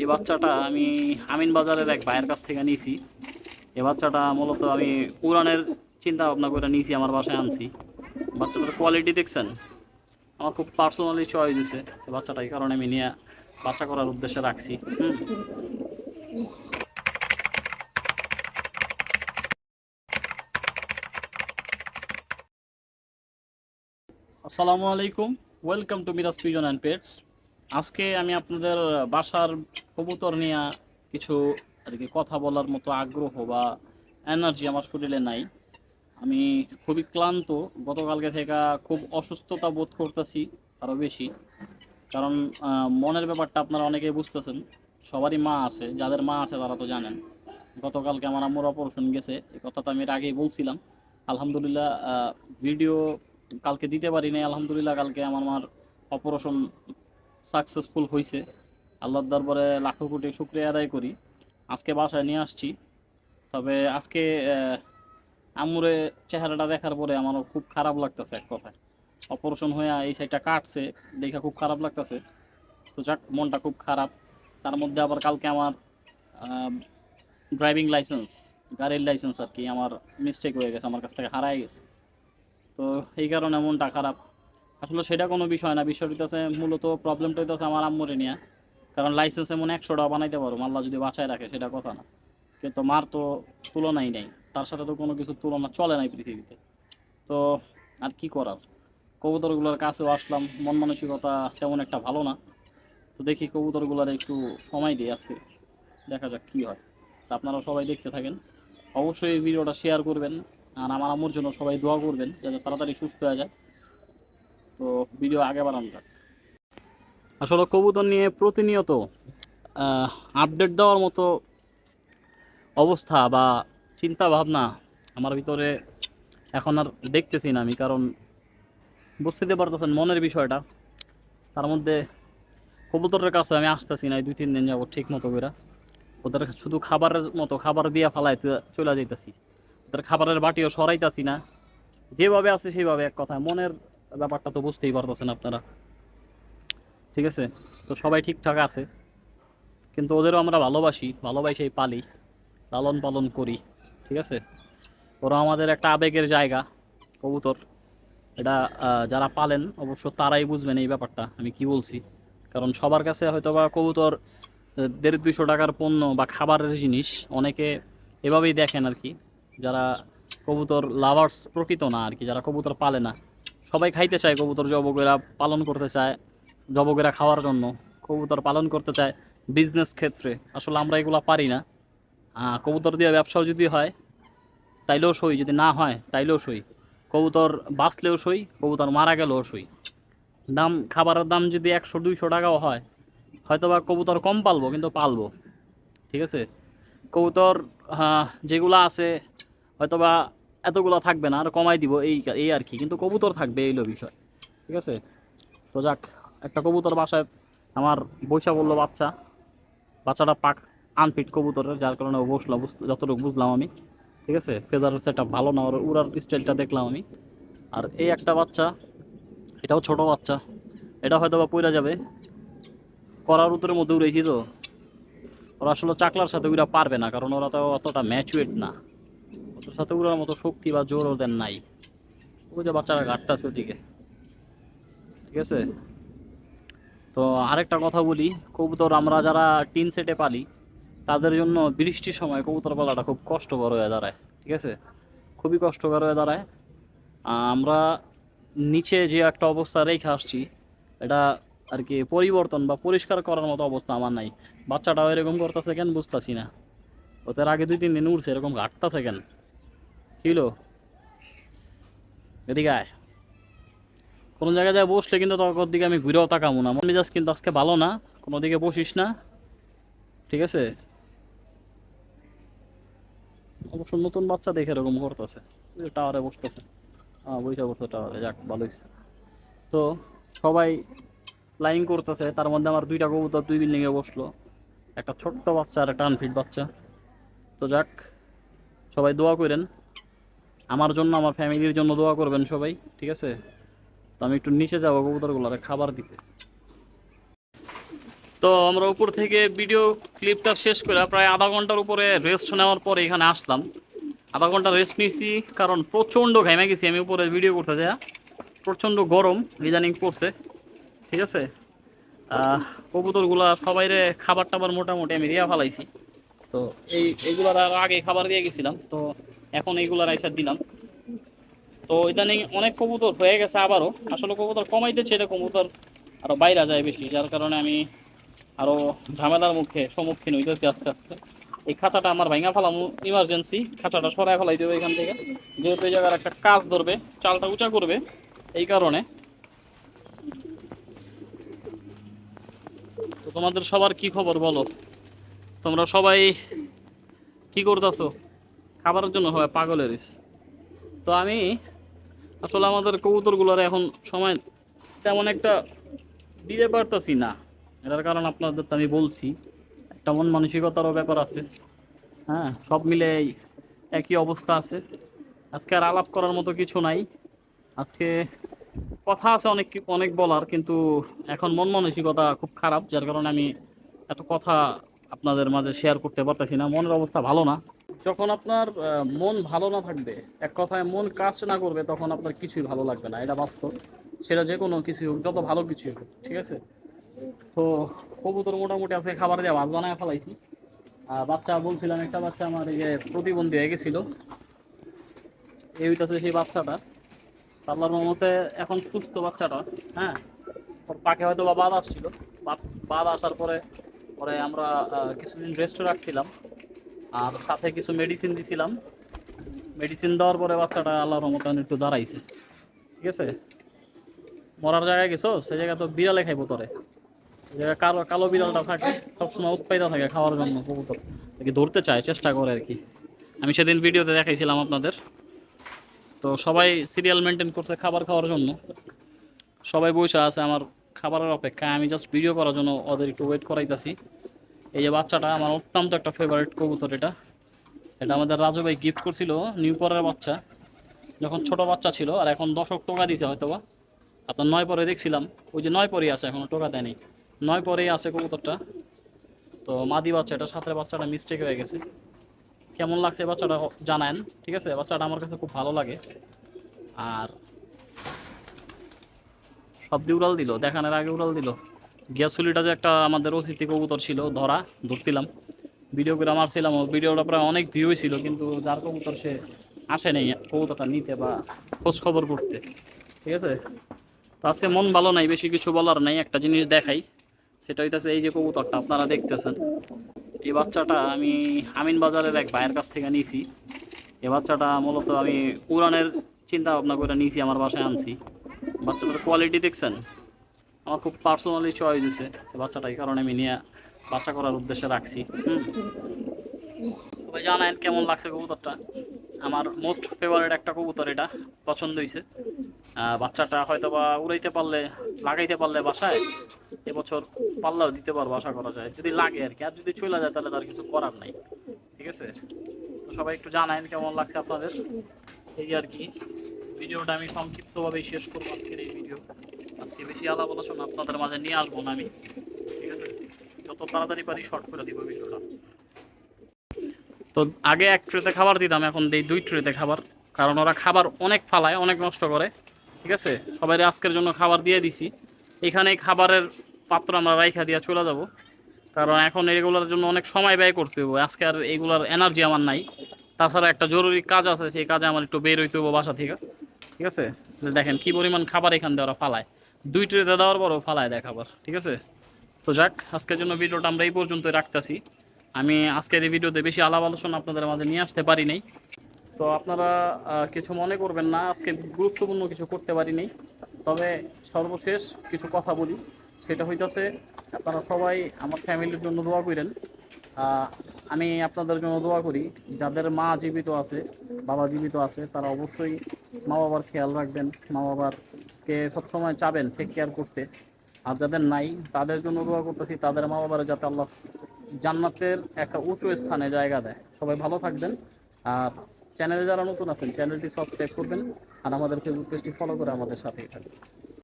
এই বাচ্চাটা আমি আমিন বাজারের এক ভাইয়ের কাছ থেকে নিয়েছি। এই বাচ্চাটা মূলত আমি উড়ানের চিন্তা ভাবনা করে নিয়েছি, আমার বাসায় আনছি। বাচ্চাটার কোয়ালিটি দেখছেন? আমার খুব পার্সোনালি চয়েস হয়েছে এই বাচ্চাটা, এই কারণে আমি নিয়ে বাচ্চা করার উদ্দেশ্যে রাখছি। হুম। আসসালামু আলাইকুম। Welcome to Miraj pigeon and pets আজকে আমি আপনাদের বাসার কবুতর নিয়ে কিছু আর কি কথা বলার মতো আগ্রহ বা এনার্জি আমার শরীরে নাই। আমি খুবই ক্লান্ত, গতকালকে থেকে খুব অসুস্থতা বোধ করতেছি আরও বেশি। কারণ মনের ব্যাপারটা আপনারা অনেকেই বুঝতেছেন, সবারই মা আছে, যাদের মা আছে তারা তো জানেন। গতকালকে আমার আম্মুর অপারেশন গেছে এই কথাটা আমি এর আগেই বলছিলাম। আলহামদুলিল্লাহ ভিডিও কালকে দিতে পারি নাই আলহামদুলিল্লাহ কালকে আমার মার অপারেশন সাকসেসফুল হয়েছে আল্লাহর দরবারে লাখো কোটি শুক্রিয়া আদায় করি। আজকে বাসায় নিয়ে আসছি। তবে আজকে আহ, আম্মুরে চেহারাটা দেখার পরে আমারও খুব খারাপ লাগতেছে এক কথায়। অপারেশন হয়ে এই সাইডটা কাটছে দেখে খুব খারাপ লাগতেছে। তো যাক মনটা খুব খারাপ। তার মধ্যে আবার কালকে আমার ড্রাইভিং লাইসেন্স গাড়ির লাইসেন্স আর কি আমার মিস্টেক হয়ে গেছে আমার কাছ থেকে হারাই গেছে। তো এই কারণে মনটা খারাপ। আসলে সেটা কোনো বিষয় না। বিষয়টা হইতেছে, মূলত প্রবলেমটা হইতেছে আমার আম্মুরে নিয়ে। কারণ লাইসেন্স এমন একশোটা বানাইতে পারো। আল্লাহ যদি বাঁচায় রাখে, সেটা কথা না। কিন্তু মার তো তুলনাই নেই। তার সাথে তো কোনো কিছু তুলনা চলে নাই পৃথিবীতে। তো আর কি করার? কবুতরগুলোর কাছেও আসলাম। মন মানসিকতা তেমন একটা ভালো না। তো দেখি কবুতরগুলোর একটু সময় দিই আজকে। দেখা যাক কী হয়। তা আপনারা সবাই দেখতে থাকেন। অবশ্যই ভিডিওটা শেয়ার করবেন। আর আমার আম্মুর জন্য সবাই দোয়া করবেন, যাতে তাড়াতাড়ি সুস্থ হয়ে যায়। তো ভিডিও আগে আসলে কবুতর নিয়ে প্রতিনিয়ত আপডেট দেওয়ার মতো অবস্থা বা চিন্তা ভাবনা আমার ভিতরে এখন আর দেখতেছি না আমি, কারণ বুঝতে পারতেছেন মনের বিষয়টা। তার মধ্যে কবুতরের কাছে আমি আসতেছি না দুই, তিন দিন যাব ঠিক মতো করে ওদের শুধু খাবারের মতো, খাবার দিয়ে ফালাইতে চলে যাইতেছি। ওদের খাবারের বাটিও সরাইতাছি না। যেভাবে আছে সেইভাবে এক কথা মনের ব্যাপারটা তো বুঝতেই পারতেছেন আপনারা। ঠিক আছে? তো সবাই ঠিকঠাক আছে। কিন্তু ওদেরও আমরা ভালোবাসি, ভালোবাসেই পালি, লালন পালন করি। ঠিক আছে? ওরা আমাদের একটা আবেগের জায়গা, কবুতর। এটা যারা পালেন, অবশ্য তারাই বুঝবেন এই ব্যাপারটা, আমি কি বলছি। কারণ সবার কাছে হয়তো বা কবুতর দেড় দুইশো টাকার পণ্য বা খাবারের জিনিস অনেকে এভাবেই দেখেন আর কি। যারা কবুতর লাভার্স প্রকৃত না আর কি, যারা কবুতর পালে না। সবাই খাইতে চায়, কবুতর জবকেরা পালন করতে চায় জবকেরা খাওয়ার জন্য। কবুতর পালন করতে চায় বিজনেস ক্ষেত্রে। আসলে আমরা এগুলো পারি না। কবুতর দিয়ে ব্যবসাও যদি হয়, তাইলেও সই। যদি না হয়, তাইলেও সই। কবুতর বাঁচলেও সই, কবুতর মারা গেলেও সই। দাম, খাবারের দাম যদি একশো, দুইশো টাকাও হয় হয়তো বা কবুতর কম পালবো, কিন্তু পালবো। ঠিক আছে? কবুতর যেগুলো আছে হয়তো বা এতগুলো থাকবে না, আর কমাই দিব এই এই আর কি কিন্তু কবুতর থাকবে এইলো বিষয়, ঠিক আছে? তো যাক, একটা কবুতর বাসায়, আমার বৈশা বলল বাচ্চা, বাচ্চাটা পাক আনফিট কবুতরের, যার কারণে ও বসল যতটুকু বুঝলাম আমি, ঠিক আছে? ফেদার সেটা ভালো না, ওর উড়ার স্টাইলটা দেখলাম আমি। আর এই একটা বাচ্চা, এটাও ছোট বাচ্চা, এটা হয়তো বা পইরা যাবে। করার উত্তরের মধ্যে উড়েছি তো। ওরা আসলে চাকলার সাথে উড়া পারবে না, কারণ ওরা তো অতটা ম্যাচুয়েট না। ওদের সাথে উড়ার মতো শক্তি বা জোর ওদের নাই। ওই যে বাচ্চারা ঘাটটা আছে ওদিকে। ঠিক আছে? তো আরেকটা কথা বলি, কবুতর আমরা যারা টিন সেটে পালি, তাদের জন্য বৃষ্টির সময় কবুতর পালাটা খুব কষ্টকর হয়ে দাঁড়ায়। ঠিক আছে? খুবই কষ্টকর হয়ে দাঁড়ায়। আমরা নিচে যে একটা অবস্থা রেখে আসছি, এটা আর কি পরিবর্তন বা পরিষ্কার করার মতো অবস্থা আমার নাই। বাচ্চাটাও এরকম করতেছে কেন বুঝতেছি না। ওদের আগে দুই তিন দিন উঠছে এরকম ঘাটতেছে কেন? কিলো এদিকে আয়। কোনো জায়গায় যায় বসলে কিন্তু তোর দিকে আমি ঘুরেও তাকাবো না। মন মেজাজ কিন্তু আজকে ভালো না, কোনো দিকে বসিস না। ঠিক আছে? অবশ্য নতুন বাচ্চা দেখে এরকম করতেছে। টাওয়ারে বসতেছে। হ্যাঁ বৈশা বসে টাওয়ারে যাক ভালো হয়েছে। তো, সবাই ফ্লাইং করতেছে। তার মধ্যে আমার দুইটা কবুতর দুই বিল্ডিংয়ে বসল। একটা ছোট্ট বাচ্চা আর একটা আনফিট বাচ্চা। তো যাক, সবাই দোয়া করেন। আমার জন্য, আমার ফ্যামিলির জন্য দোয়া করবেন সবাই, ঠিক আছে? তো আমি একটু নিচে যাব কবুতরগুলোর খাবার দিতে। তো আমরা উপর থেকে ভিডিও ক্লিপটা শেষ করে প্রায় আধা ঘণ্টার উপরে রেস্ট নেওয়ার পরে এখানে আসলাম। আধা ঘণ্টা রেস্ট নিয়েছি, কারণ প্রচণ্ড ঘামে গেছি, আমি উপরে ভিডিও করতে যা প্রচণ্ড গরম, ইদানিং পড়ছে, ঠিক আছে? কবুতরগুলা সবাইরে খাবার টাবার মোটামুটি আমি দিয়া ফেলাইছি। তো এই এইগুলার আগে খাবার দিয়ে গেছিলাম। তো এখন এইগুলার আইসা দিলাম। তো ইদানিং অনেক কবুতর হয়ে গেছে আবারও। আসলে কবুতর কমাইতেছে, এটা কবুতর আরও বাইরে যায় বেশি, যার কারণে আমি আরও ঝামেলার মুখে সম্মুখীন হইতেছি আস্তে আস্তে। এই খাঁচাটা আমার ভাঙা ফেলাম ইমার্জেন্সি খাঁচাটা সরাই ফেলাই দেবো এখান থেকে। যেহেতু এই জায়গার একটা কাজ ধরবে, চালটা উঁচা করবে, এই কারণে। তো তোমাদের সবার কি খবর বলো? তোমরা সবাই কি করতেছো? খাবারের জন্য হয় পাগলের তো আমি আসলে আমাদের কবুতরগুলোর এখন সময় তেমন একটা দিতে পারতাছি না। এটার কারণ আপনাদের তো আমি বলছি, একটা মন মানসিকতারও ব্যাপার আছে। হ্যাঁ সব মিলে একই অবস্থা আছে। আজকে আর আলাপ করার মতো কিছু নাই। আজকে কথা আছে অনেক অনেক বলার, কিন্তু এখন মন মানসিকতা খুব খারাপ, যার কারণে আমি এত কথা আপনাদের মাঝে শেয়ার করতে পারতেছি না। মনের অবস্থা ভালো না। যখন আপনার মন ভালো না থাকবে, এক কথায় মন কাজ না করবে, তখন আপনার কিছুই ভালো লাগবে না। এটা বাস্তব। সেটা যে কোনো কিছুই হোক, যত ভালো কিছুই হোক, ঠিক আছে? তো কবুতর মোটামুটি আছে খাবার দেওয়া ভাত বানায় ফেলাইছি। আর বাচ্চা, বলছিলাম একটা বাচ্চা আমার এই যে প্রতিবন্ধী হয়ে গেছিল। এই হইতাছে সেই বাচ্চাটা। আল্লাহর রহমতে এখন সুস্থ বাচ্চাটা হ্যাঁ? ওর পাকে হয়তো বা বাদ আসছিল। বাদ আসার পরে পরে আমরা কিছুদিন রেস্টে রাখছিলাম। আর সাথে কিছু মেডিসিন দিছিলাম। মেডিসিন দেওয়ার পরে বাচ্চাটা আল্লাহর রহমতে অনেক একটু দাঁড়াইছে। ঠিক আছে? মরার জায়গায় গেছো? সে জায়গায় তো বিড়ালে খাইবো তোরে। কালো কালো বিড়ালটা থাকে। সবসময় উৎপাইতা থাকে খাওয়ার জন্য কবুতর। কি ধরতে চায়, চেষ্টা করে আর কি। আমি সেদিন ভিডিওতে দেখাইছিলাম আপনাদের। তো সবাই সিরিয়াল মেনটেন করছে খাবার খাওয়ার জন্য। সবাই বসে আছে আমার খাবারের অপেক্ষায়। আমি জাস্ট ভিডিও করার জন্য ওদের একটু ওয়েট করাইতাছি। এই যে বাচ্চাটা আমার অত্যন্ত একটা ফেভারিট কবুতর এটা। এটা আমাদের রাজু ভাই গিফট করছিল নিউ পরের বাচ্চা। যখন ছোট বাচ্চা ছিল, আর এখন দশক টোকা দিছে হয়তো বা আপনার নয় পরে দেখছিলাম, ওই যে নয় পরেই আছে, এখনও টোকা দেয়নি। নয় পরেই আছে কবুতরটা। তো মাদি বাচ্চা, এটা সাথে বাচ্চাটা মিস্টেক হয়ে গেছে। কেমন লাগছে বাচ্চাটা জানান, ঠিক আছে? বাচ্চাটা আমার কাছে খুব ভালো লাগে। আর সব দিয়ে উড়াল দিল, দেখানোর আগে উড়াল দিল। গিয়াসুলিটা যে একটা আমাদের অতিথি কবুতর ছিল, ধরা, ধরছিলাম। ভিডিও করে মারছিলাম, ও ভিডিওটা প্রায় অনেক ভিউ ছিল, কিন্তু যার কবুতর সে আসে নেই কবুতরটা নিতে বা খোঁজ খবর করতে। ঠিক আছে? তো আজকে মন ভালো নাই, বেশি কিছু বলার নাই, একটা জিনিস দেখাই। সেটা হইতেছে এই যে কবুতরটা, আপনারা দেখতেছেন। এই বাচ্চাটা আমি আমিন বাজারের এক ভাইয়ের কাছ থেকে নিয়েছি এই বাচ্চাটা মূলত আমি উড়ানের চিন্তা ভাবনা করে নিয়েছি আমার বাসায় আনছি। বাচ্চাটার কোয়ালিটি দেখছেন? আমার খুব পার্সোনালি চয়েস হয়েছে এই বাচ্চাটা এই কারণে আমি নিয়ে বাচ্চা করার উদ্দেশ্যে রাখছি তবে জানেন কেমন লাগছে কবুতরটা? আমার মোস্ট ফেভারিট একটা কবুতর এটা, পছন্দ হয়েছে বাচ্চাটা হয়তো বা উড়াইতে পারলে, লাগাইতে পারলে বাসায়, এবছর পাল্লাও দিতে পারব আশা করা যায়। যদি লাগে আর কি, আর যদি চলে যায় তাহলে তার কিছু করার নাই, ঠিক আছে? তো সবাই একটু জানাইন কেমন লাগছে আপনাদের। এই আর কি, ভিডিওটা আমি সংক্ষিপ্তভাবেই শেষ করব আজকের এই ভিডিও। আজকে বেশি আলাপ আলোচনা আপনাদের মাঝে নিয়ে আসব না আমি। ঠিক আছে? যত তাড়াতাড়ি পারি শর্ট করে দিব ভিডিওটা। তো আগে এক ট্রেতে খাবার দিতাম, এখন দিই দুই ট্রেতে খাবার। কারণ ওরা খাবার অনেক ফালায়, অনেক নষ্ট করে। ঠিক আছে? সবাই আজকের জন্য খাবার দিয়ে দিছি। এখানে খাবারের পাত্র আমরা রাইখা দিয়ে চলে যাব। কারণ এখন এগুলোর জন্য অনেক সময় ব্যয় করতে হবে আজকে আর এগুলোর এনার্জি আমার নাই। তাছাড়া একটা জরুরি কাজ আছে, সেই কাজে আমার একটু বের হইতে হবে বাসা থেকে। ঠিক আছে? দেখেন কি পরিমাণ খাবার এখান দিয়ে ওরা ফালায়। দুই ট্রেতে দেওয়ার পরও ফালায় দেয় খাবার ঠিক আছে? তো যাক, আজকের জন্য ভিডিওটা আমরা এই পর্যন্তই রাখতেছি। আমি আজকের এই ভিডিওতে বেশি আলাপ আলোচনা আপনাদের মাঝে নিয়ে আসতে পারি নাই। তো আপনারা কিছু মনে করবেন না, আজকে গুরুত্বপূর্ণ কিছু করতে পারিনি তবে সর্বশেষ কিছু কথা বলি, সেটা হইতেছে, আপনারা সবাই আমার ফ্যামিলির জন্য দোয়া করেন। আমি আপনাদের জন্য দোয়া করি, যাদের মা জীবিত আছে, বাবা জীবিত আছে, তারা অবশ্যই মা বাবার খেয়াল রাখবেন, মা বাবারকে সবসময় চাবেন টেক কেয়ার করতে। আর যাদের নাই, তাদের জন্য দোয়া করতেছি, তাদের মা বাবার যাতে আল্লাহ জান্নাতের একটা উঁচু স্থানে জায়গা দেয়। সবাই ভালো থাকবেন। আর চ্যানেলে যারা নতুন আছেন চ্যানেলটি সাবস্ক্রাইব করবেন। আর আমাদের ফেসবুক পেজটি ফলো করে আমাদের সাথেই থাকবেন।